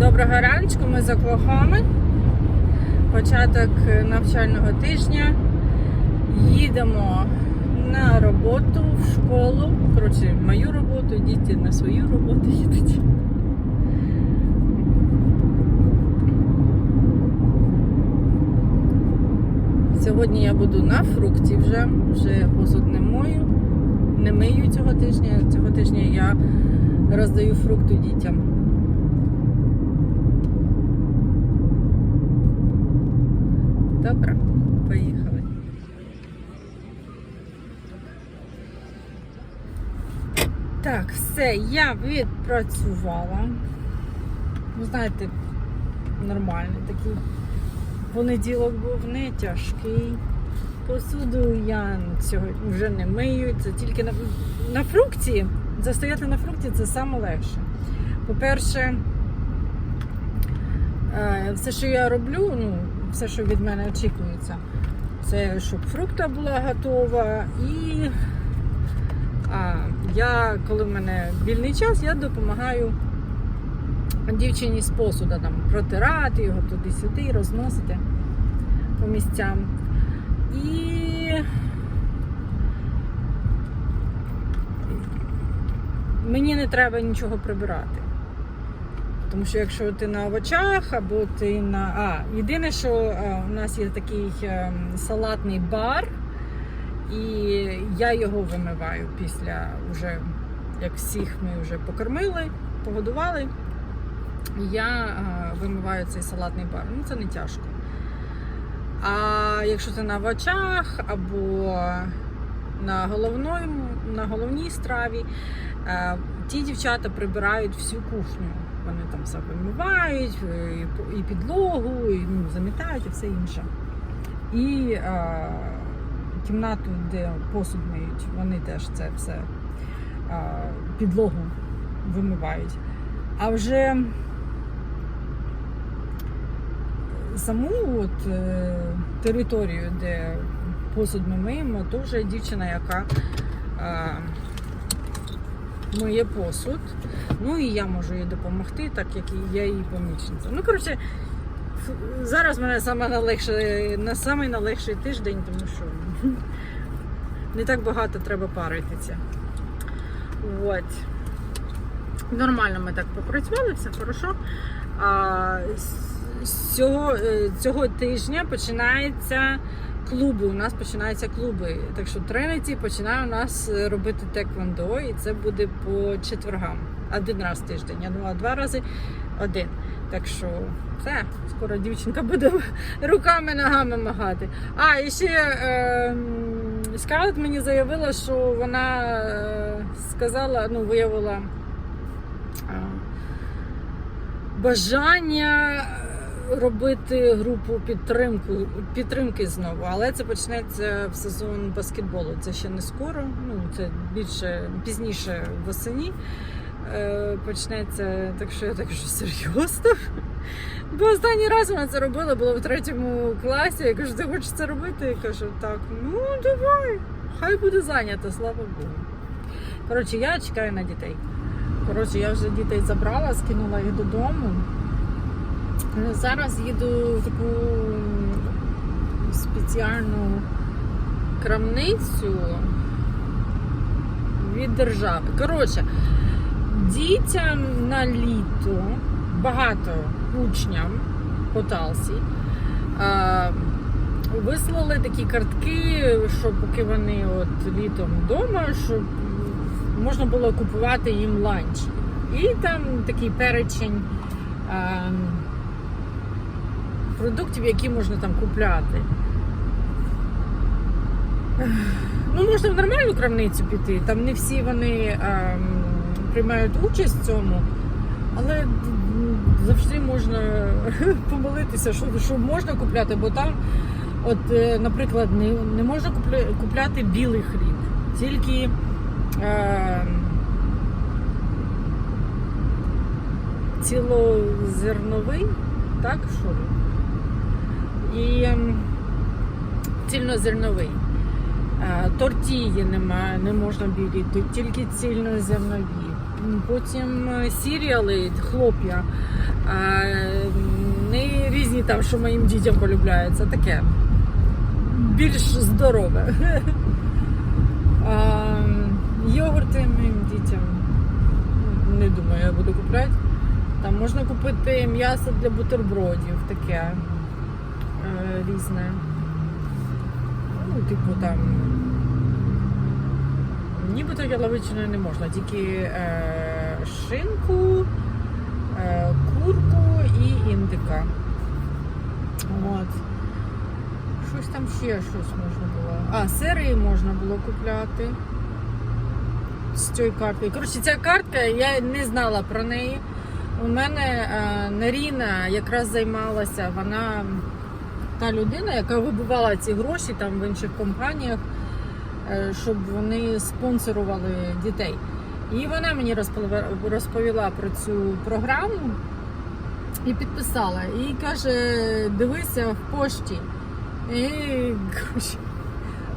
Доброго раночку, ми з Оклахоми. Початок навчального тижня. Їдемо на роботу в школу. Коротше, мою роботу, діти на свою роботу їдуть. Сьогодні я буду на фрукті вже, вже посуд не мою, не мию цього тижня. Цього тижня я роздаю фрукти дітям. Добре, поїхали. Так, все, я відпрацювала. Ви знаєте, нормальний такий понеділок був не тяжкий. Посуду я сьогодні вже не мию. Це тільки на, на фрукті. Застояти на фрукті це саме легше. По-перше, е, все, що я роблю, ну, все, що від мене очікується, це щоб фрукта була готова. І а, я, коли в мене вільний час, я допомагаю дівчині з посуда там протирати його туди-сюди, розносити по місцям. І мені не треба нічого прибирати. Тому що якщо ти на овочах або ти на. А, єдине, що у нас є такий е, салатний бар, і я його вимиваю після вже, як всіх ми вже покормили, погодували. Я вимиваю цей салатний бар. Ну, це не тяжко. А якщо ти на овочах або на, головному, на головній страві, е, ті дівчата прибирають всю кухню. Вони там все вимивають, і, підлогу, і ну, замітають, і все інше. І е, кімнату, де посуд миють, вони теж це все е, підлогу вимивають. А вже саму от, е, територію, де посуд ми миємо, то вже дівчина, яка е, миє посуд. Ну і я можу їй допомогти, так як я її помічниця. Ну, коротше, зараз в мене саме налегший, на самий налегший тиждень, тому що не так багато треба паритися. От. Нормально ми так попрацювали, все хорошо. А, цього, е, цього тижня починається клуби. У нас починаються клуби. Так що Тринеті починає у нас е, робити теквондо, і це буде по четвергам. Один раз в тиждень. Я думала, два рази один. Так що все, скоро дівчинка буде руками, ногами махати. А, і ще е, Скарлет мені заявила, що вона е, сказала, ну, виявила е, бажання робити групу підтримку, підтримки знову, але це почнеться в сезон баскетболу. Це ще не скоро, ну це більше пізніше восені е, почнеться. Так що я так що серйозно. Бо останній раз вона це робила, було в третьому класі. Я кажу, ти хочеш це робити? Я кажу, так, ну давай, хай буде зайнято, слава Богу. Коротше, я чекаю на дітей. Коротше, я вже дітей забрала, скинула їх додому. Ну, Зараз їду в таку спеціальну крамницю від держави. Коротше, дітям на літо, багато учням по Талсі, вислали такі картки, що поки вони от літом вдома, щоб можна було купувати їм ланч. І там такий перечень. Продуктів, які можна там купляти. Ну, можна в нормальну крамницю піти, там не всі вони ем, приймають участь в цьому, але завжди можна помилитися, що, що можна купляти, бо там, от, е, наприклад, не, не можна купляти білий хліб, тільки ем, цілозерновий, так, що? І ем, цільнозерновий. Тортії немає, не можна білі, тут тільки цільнозернові. Потім е, сіріали, хлоп'я не різні там, що моїм дітям полюбляється, таке. Більш здорове. Йогурти моїм дітям. Не думаю, я буду купляти. Там можна купити м'ясо для бутербродів, таке різне. Ну, типу там. Нібито яловичиною не можна, тільки е, шинку, е, курку і індика. От. Щось там ще щось можна було. А, сири можна було купляти з цією карткою. Коротше, ця картка, я не знала про неї. У мене е, Наріна якраз займалася, вона та людина, яка вибивала ці гроші там в інших компаніях, е, щоб вони спонсорували дітей. І вона мені розповіла, про цю програму і підписала. І каже: дивися в пошті. І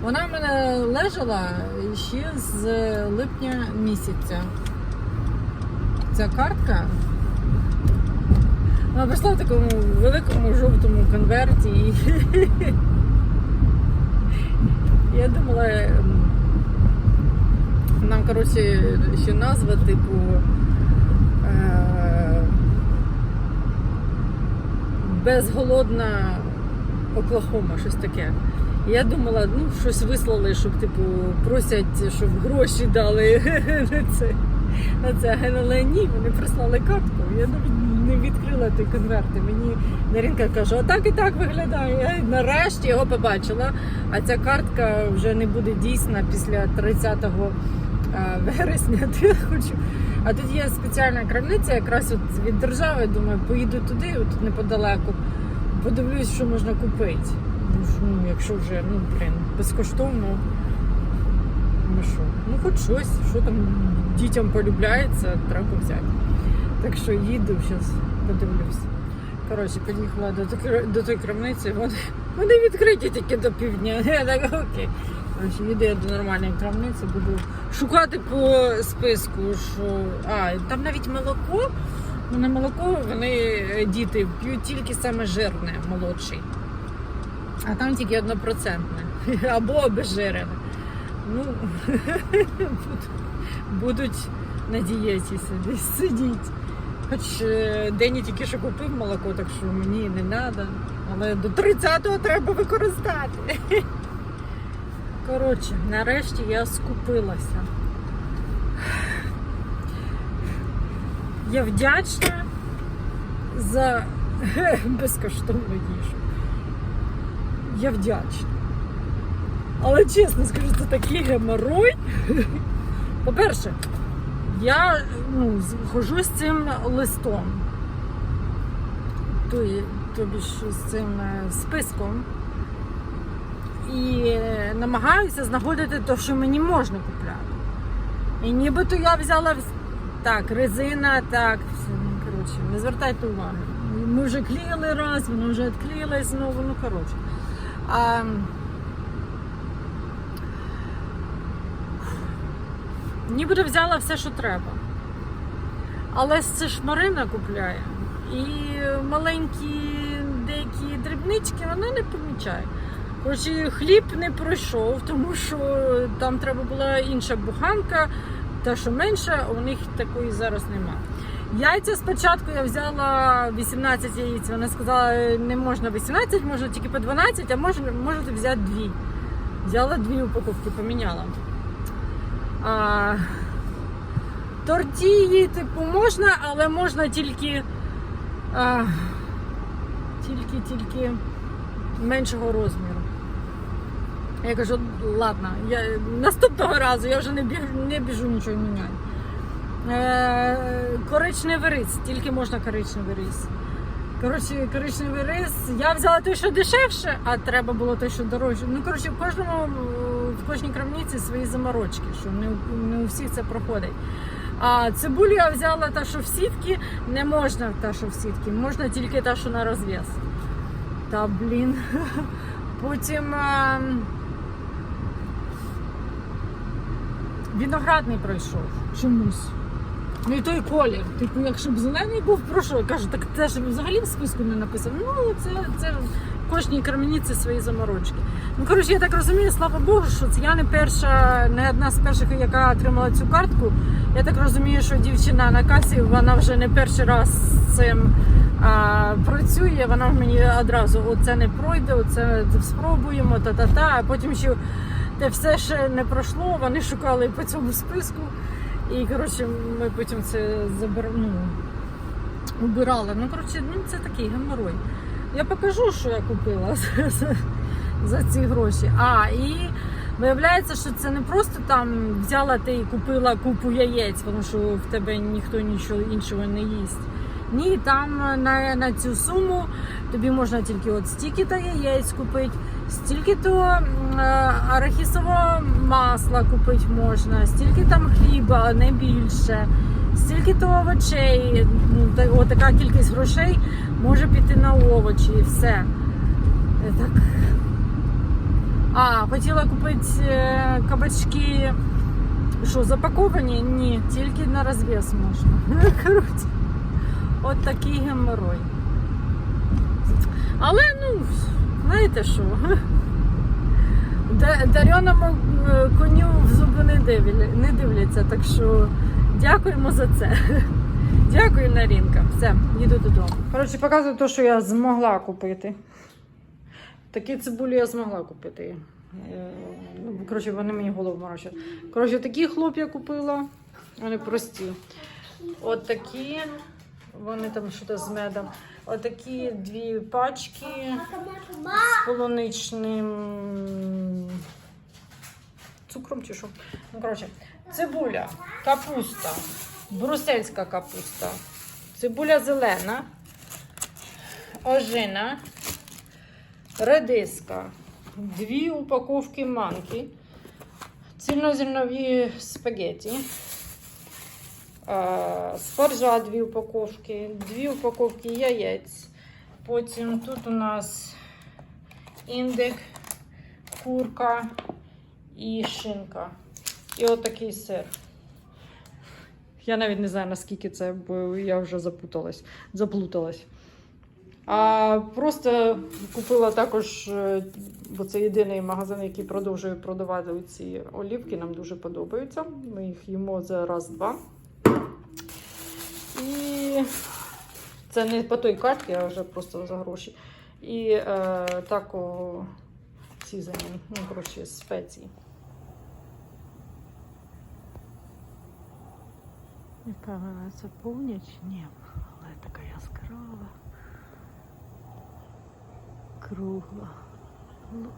вона в мене лежала ще з липня місяця. Ця картка. Вона прийшла в такому великому жовтому конверті. І я думала, нам, коротше, ще назва, типу. е, Безголодна Оклахома, щось таке. Я думала, ну щось вислали, щоб типу просять, щоб гроші дали на це. На це. Але ні, вони прислали картку. Я навіть не відкрила той конверт. Мені Нарінка каже, отак і так виглядає. Я нарешті його побачила. А ця картка вже не буде дійсна після 30 е, вересня. То хочу. А тут є спеціальна крамниця, якраз от від держави. Думаю, поїду туди, от неподалеку. Подивлюсь, що можна купити. Ну, якщо вже, ну, блін, безкоштовно. Ну що, ну хоч щось, що там дітям полюбляється, треба взяти. Так що їду, зараз подивлюсь. Коротше, під'їхала до, до тої крамниці, вони, вони відкриті тільки до півдня. Я так, окей. Коротше, їду я до нормальної крамниці, буду шукати по списку, що. А, там навіть молоко. Ну, молоко, вони е, діти п'ють тільки саме жирне, молодший. А там тільки однопроцентне. Або обезжирене. Ну, будуть на дієті сидіти. Хоч е, Дені тільки що купив молоко, так що мені не треба. Але до 30-го треба використати. Коротше, нарешті я скупилася. Я вдячна за безкоштовну їжу. Я вдячна. Але чесно скажу, це такий геморой. По-перше, я ну, хожу з цим листом, тобі ж з цим е, списком. І намагаюся знаходити те, що мені можна купляти. І нібито я взяла так, резина, так, все, ну, коротше, не звертайте уваги. Ми вже клеїли раз, воно вже відклеїлось знову, ну коротше. А, нібито взяла все, що треба. Але це ж Марина купляє. І маленькі деякі дрібнички вона не помічає. Коротше, хліб не пройшов, тому що там треба була інша буханка, та що менша, у них такої зараз нема. Яйця спочатку я взяла 18 яєць. Вона сказала, не можна 18, можна тільки по 12, а можна, можете взяти дві. Взяла дві упаковки, поміняла. А, тортії, типу, можна, але можна тільки. А, тільки, тільки меншого розміру. Я кажу, ладно, я наступного разу я вже не біжу, не біжу нічого міняти. Е, коричневий рис, тільки можна коричневий рис. Коротше, коричневий рис. Я взяла той, що дешевше, а треба було той, що дорожче. Ну, коротше, в кожному кожній крамниці свої заморочки, що не, не у всіх це проходить. А цибулю я взяла та, що в сітки, не можна та, що в сітки, можна тільки та, що на розв'яз. Та блін. Потім а, виноградний пройшов чомусь. Ну і той колір. Типу, якщо б зелений був, про що? Я кажу, так це ж взагалі в списку не написано. Ну, це, це кожній крамниці свої заморочки. Ну, коротше, я так розумію, слава Богу, що це я не перша, не одна з перших, яка отримала цю картку. Я так розумію, що дівчина на касі, вона вже не перший раз з цим а, працює. Вона мені одразу оце не пройде, оце спробуємо, та-та-та. А потім ще те все ще не пройшло, вони шукали по цьому списку. І коротше, ми потім це забер... ну, убирали. Ну, коротше, ну це такий геморой. Я покажу, що я купила за, ці гроші. А, і виявляється, що це не просто там взяла ти і купила купу яєць, тому що в тебе ніхто нічого іншого не їсть. Ні, там на, на цю суму тобі можна тільки от стільки-то яєць купити, стільки-то е, арахісового масла купити можна, стільки там хліба, не більше, стільки-то овочей. Ну, та, от така кількість грошей може піти на овочі і все. Так. А, хотіла купити е, кабачки. Що, запаковані? Ні, тільки на розв'яз можна. Коротше, от такий геморой. Але ну, знаєте що? Да- Дареному е, коню в зуби не дивляться, так що дякуємо за це. Дякую, Нарінка. Все, їду додому. Коротше, показую те, що я змогла купити. Такі цибулі я змогла купити. Е, Ну, коротше, вони мені голову морочать. Коротше, такі хлоп я купила. Вони прості. От такі. Вони там щось з медом. Отакі дві пачки з полуничним цукром чи що. Ну, коротше, цибуля, капуста, брусельська капуста, цибуля зелена, ожина, редиска, дві упаковки манки, цільнозернові спагеті. Е, Спаржа дві упаковки, дві упаковки яєць. Потім тут у нас індик, курка і шинка. І отакий сир. Я навіть не знаю, наскільки це, бо я вже запуталась, заплуталась. А просто купила також, е, бо це єдиний магазин, який продовжує продавати ці олівки. Нам дуже подобаються. Ми їх їмо за раз-два. І це не по той карті, а вже просто за гроші. І е, тако ці замін, ну, коротше, спеції. Яка вона це повніч? Ні, але така яскрава. Кругла. Ну,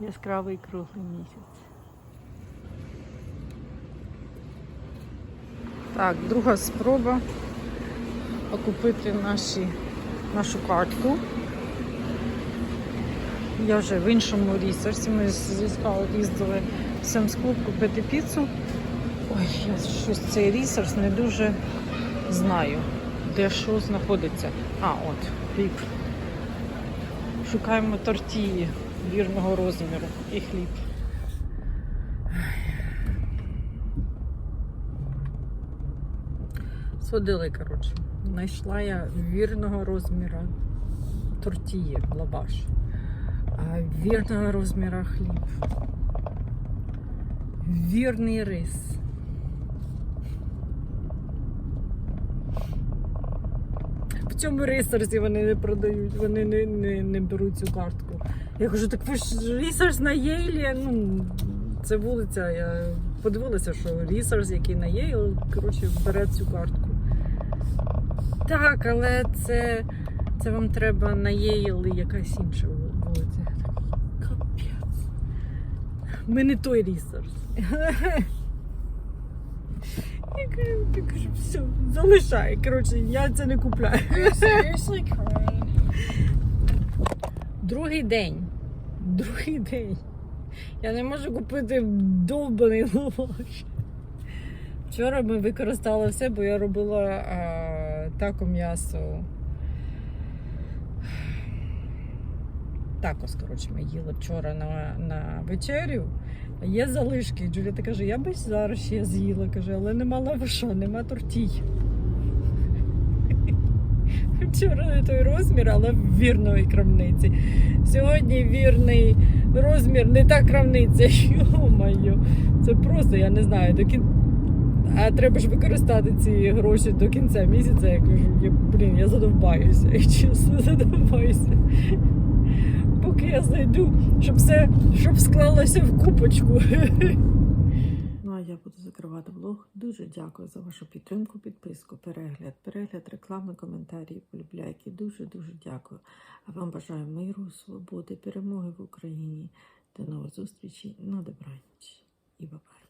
яскравий круглий місяць. Так, друга спроба окупити наші, нашу картку. Я вже в іншому ресурсі. Ми зі скаут їздили в Семс-клуб купити піцу. Ой, я щось цей ресурс не дуже знаю, де що знаходиться. А, от, хліб. Шукаємо тортії вірного розміру і хліб. Сходили, коротше. Знайшла я вірного розміру тортії, лаваш. А вірного розміру хліб. Вірний рис. В цьому ресурсі вони не продають, вони не, не, не беруть цю картку. Я кажу, так ви ж ресурс на Єйлі, ну, це вулиця. Я подивилася, що ресурс, який на Єйл, коротше, бере цю картку. Так, але це, це вам треба на Єйл і якась інша вулиця. Капець. Ми не той ресурс. Я кажу, я кажу, все, залишай. Коротше, я це не купляю. Другий день. Другий день. Я не можу купити довбаний лаваш. Вчора ми використали все, бо я робила а, тако м'ясо. Такос, коротше, ми їли вчора на, на вечерю. Є залишки. Джуліта каже, я би зараз ще з'їла, каже, але нема лаваша, нема тортій. Вчора не той розмір, але в вірної крамниці. Сьогодні вірний розмір, не та крамниця. Йо-моє, це просто, я не знаю, до кін... А треба ж використати ці гроші до кінця місяця. Я кажу, я, блін, я задовбаюся. Чесно задовбаюся. Поки я знайду, щоб все щоб склалося в купочку. Ну а я буду закривати влог. Дуже дякую за вашу підтримку, підписку, перегляд, перегляд, реклами, коментарі, полюбляйки. Дуже дуже дякую. А вам бажаю миру, свободи, перемоги в Україні. До нових зустрічей на добраніч і бабай.